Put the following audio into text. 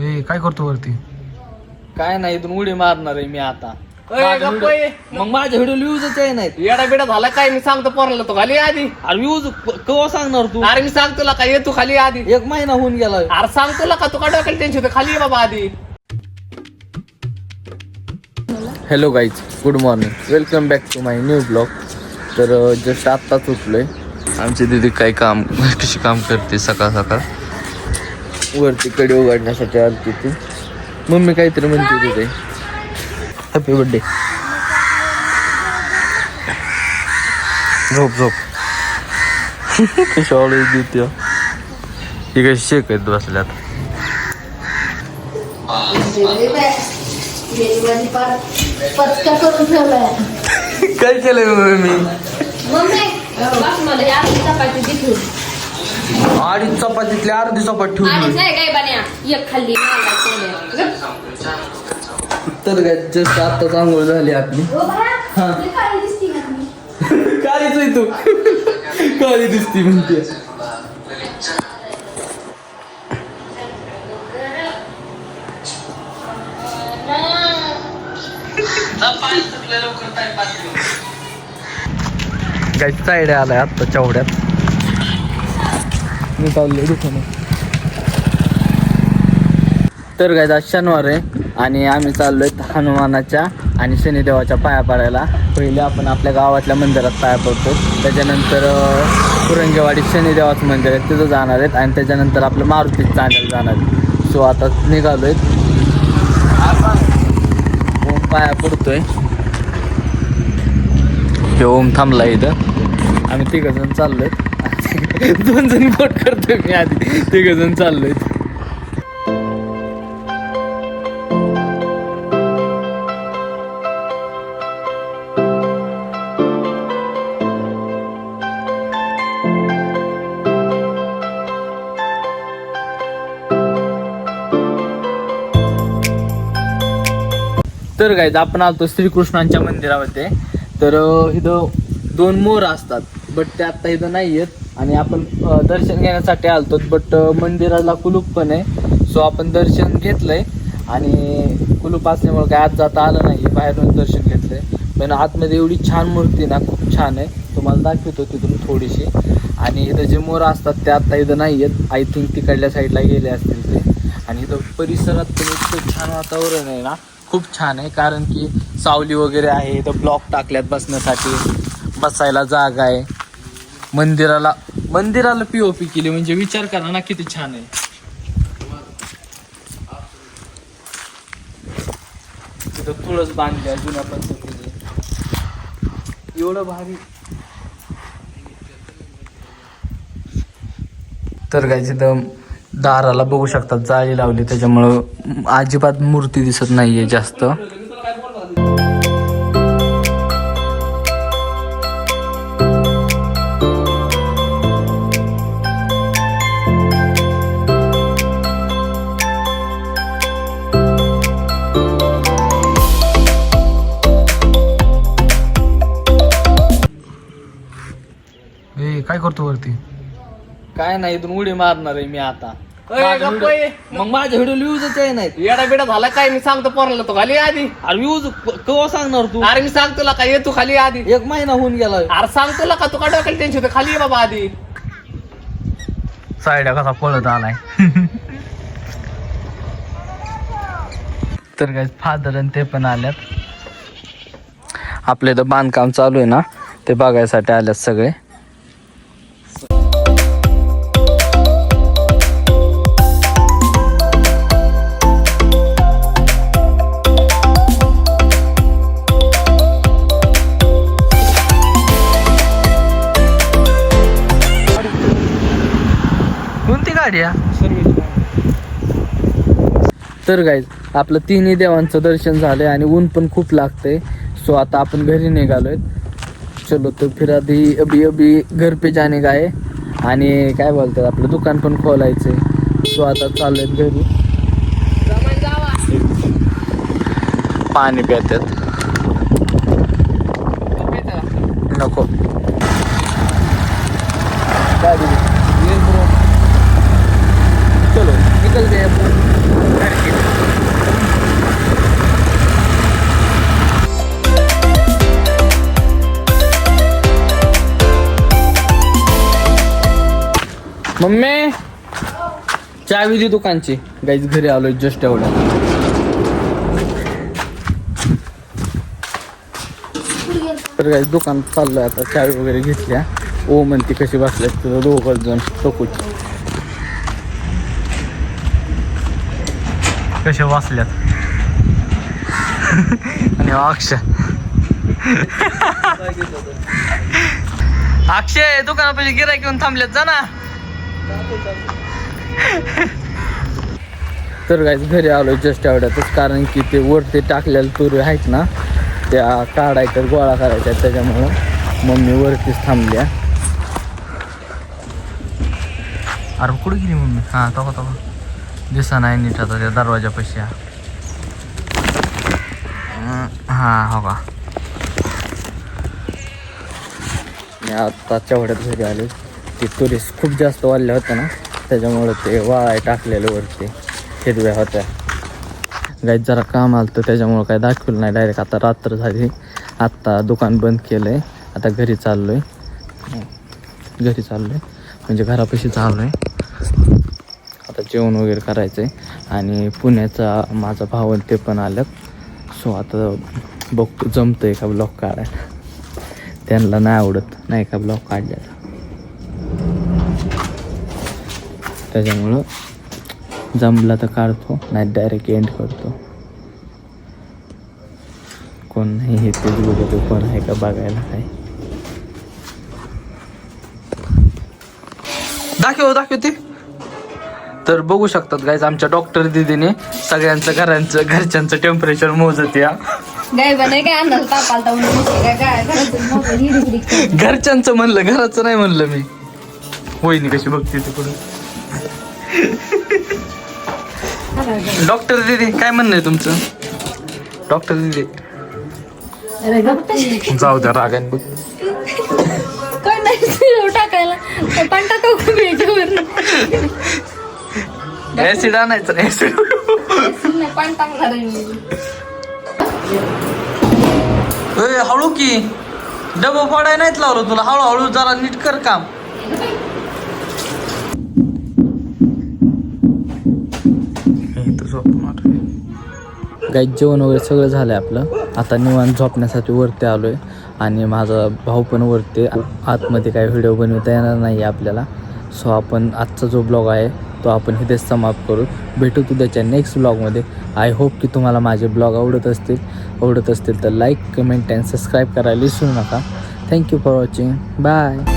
ए काय करतो वरती? काय नाही इथून उडी मारणार आहे मी आता. गप्प आहे. मग माझ्या व्हिडिओ व्ह्यूजच आहे नाहीत. येडा बिडा झाला काय? मी सांगतो पोराला तो खाली ये आधी. अरे व्ह्यूज कवा सांगणार तू? अरे मी सांगतो तुला काय ये तू खाली ये आधी. एक महिना होऊन गेला अरे सांगतो तुला का? तू का डोक्याला टेन्शन होतं खाली ये बाबा आधी. Hello guys good morning welcome back to my new blog तर जस्ट आत्ताच उठलोय. आमची दिदी काय काम कशी काम करते सकाळ सकाळ वरती कडे उघडण्यासाठी आलती ती. मम्मी काहीतरी म्हणते तिथे. हॅपी बर्थडे झोप झोप. कशी ऑलवेज देते हो. ही. कशी शेक आहेत बसल्यात. पचका करून ठेवलाय काय केलंय मम्मी अडीच चपातीतली अर्धी चपाती आणि ठेवली नाही काय बन्या एक खाल्ली मला केल्या. तर काय जस्ट आत्ताच आंघोळ झाली आपली. मी. काळीच आहे तू. काळी दिसती म्हणते. काय साईड आलाय आत्ता चवड्यात मी चाललोय दुकानात तर काय आज शनिवार आहे आणि आम्ही चाललोय हनुमानाच्या आणि शनिदेवाच्या पाया पडायला. पहिले आपण आपल्या गावातल्या मंदिरात पाया पडतो. त्याच्यानंतर पुरंगेवाडी शनिदेवाचं मंदिर आहे तिथं जाणार आहेत आणि त्याच्यानंतर आपलं मारुतीत चांदल जाणार आहेत सो आता निघालो आहेत ओम पाया पडतोय. हे ओम थांबला इथं. आम्ही तिघं जण चाललोय. दोन जण बोट करतोय मी आधी. तिघ जण चाललोय. तर काय आपण आलतो श्रीकृष्णांच्या मंदिरामध्ये. तर इथं दोन मोर असतात बट ते आता इथं नाही आहेत आणि आपण दर्शन घेण्यासाठी आलतो बट मंदिराला कुलूप पण आहे. सो आपण दर्शन घेतलंय आणि कुलूप असल्यामुळे काय आत जाता आलं नाही बाहेरून दर्शन घेतलंय. पण आतमध्ये एवढी छान मूर्ती ना खूप छान आहे. तुम्हाला दाखवतो तिथून थोडीशी. आणि इथं जे मोर असतात ते आत्ता इथं नाही आहेत आय थिंक तिकडल्या साईडला गेले असतील ते. आणि इथं परिसरात पण इतकं छान वातावरण आहे ना खूप छान आहे. कारण की सावली वगैरे आहे इथं ब्लॉक टाकल्यात बसण्यासाठी. बसायला जागा आहे. मंदिराला मंदिराला पी ओ पी केली म्हणजे विचार करा ना किती छान आहे. तिथं तुळस बांधली आहे जुन्या पद्धतीने. एवढं भारी. तर काय तिथं दाराला बघू शकतात जाळी लावली त्याच्यामुळं अजिबात मूर्ती दिसत नाहीये जास्त. काय करतो वरती? काय नाही इथून उडी मारणार आहे मी आता. गप्प आहे. मग माझ्या व्हिडिओ व्ह्यूजच आहे नाहीत. येडा बिडा झाला काय? मी सांगतो पोराला तो खाली आधी. अरे व्ह्यूज कवा सांगणार तू? अरे मी सांगतो तुला काय ये तू खाली आधी. एक महिना होऊन गेला. अरे सांगतो तुला का? तू का डोक्याला टेन्शन होतं. खाली ये बाबा आधी. साईड कसा पळत आलाय. तर काय फादर आणि ते पण आल्यात. आपलं इथं बांधकाम चालू आहे ना ते बघायसाठी आल्यात सगळे. गाडी आहे तर गाईज आपलं तिन्ही देवांचं दर्शन झालंय आणि ऊन पण खूप लागतंय. सो आता आपण घरी निघालोय. चलो तर फिर आधी अभी अभी घर पे जाणे का आहे आणि काय बोलतात आपलं दुकान पण खोलायचंय. सो आता चाललोय घरी. पाणी प्यातात मम्मी चावी दे दुकानची. गाईज घरी आलोय जस्ट एवढ्या तर गाईच दुकान चाललंय आता चावी वगैरे घेतल्या. ओ म्हणते कशी बसल्या तुझं दोघं जण टोकूची. कशा वाचल्यात आणि अक्षय. अक्षय दुकानापाशी गिराय घेऊन थांबल्यात जा ना. तर गाईज घरी आलो जस्ट एवढ्यातच कारण की ते वरती टाकलेल्या तुरी आहेत ना त्या काढायच्या गोळा करायच्या त्याच्यामुळं. मम्मी वरतीच थांबल्या अरे कुठे गेली मम्मी? हां तो तवा दिसा नाही नीट आता त्या दरवाजापाशी पैसे. हां हो का? मी आता घरी आले ते टुरिस्ट खूप जास्त वाढल्या होत्या ना त्याच्यामुळं ते वाळाय टाकलेलं वरती हिरव्या होत्या. गाईत जरा काम आलं तर त्याच्यामुळं काय दाखवलं नाही डायरेक्ट आता रात्र झाली आत्ता दुकान बंद केलं आहे आता घरी चाललो आहे घरी चाललो आहे म्हणजे घरापाशी चाललो आहे आता जेवण वगैरे करायचं आहे आणि पुण्याचा माझा भाव ते पण आलं सो आता बघतो जमतं आहे का ब्लॉक काढायला? त्यांना नाही आवडत नाही का ब्लॉक काढल्याला त्याच्यामुळं जमला तर काढतो नाही डायरेक्ट एंड करतो. कोण नाही हे तेच बघतो कोण आहे का बघायला काय. दाखव दाखव ते. तर बघू शकतात गाईज आमच्या डॉक्टर दिदीने सगळ्यांचं घरांचं घरच्यांचं टेम्परेचर मोजत या. घरच्यांचं म्हणलं घराचं नाही म्हणलं मी. होईनी कशी बघते ते पुढे. डॉक्टर दिदी काय म्हणणं आहे तुमचं? डॉक्टर दिदी. जाऊ द्या रागाने बघ. काय नाही शिरव टाकायला. काय पण खूप याच्यावर ऍसिड आणायचं ऍसिड पण टाकणार हळू की. डबं फोडाय नाहीत लावलं तुला. हळूहळू जरा नीट कर काम. काही जेवण वगैरे सगळं झालं आहे आपलं. आता निवांत झोपण्यासाठी वरती आलो आहे आणि माझा भाऊ पण वरती आतमध्ये काही व्हिडिओ बनवता येणार नाही आहे आपल्याला. सो आपण आजचा जो ब्लॉग आहे तो आपण इथेच समाप्त करू. भेटू तुझ्याच्या नेक्स्ट ब्लॉगमध्ये आय होप की तुम्हाला माझे ब्लॉग आवडत असतील. आवडत असतील तर लाईक कमेंट अँड सबस्क्राईब करायला विसरू नका. Thank you for watching bye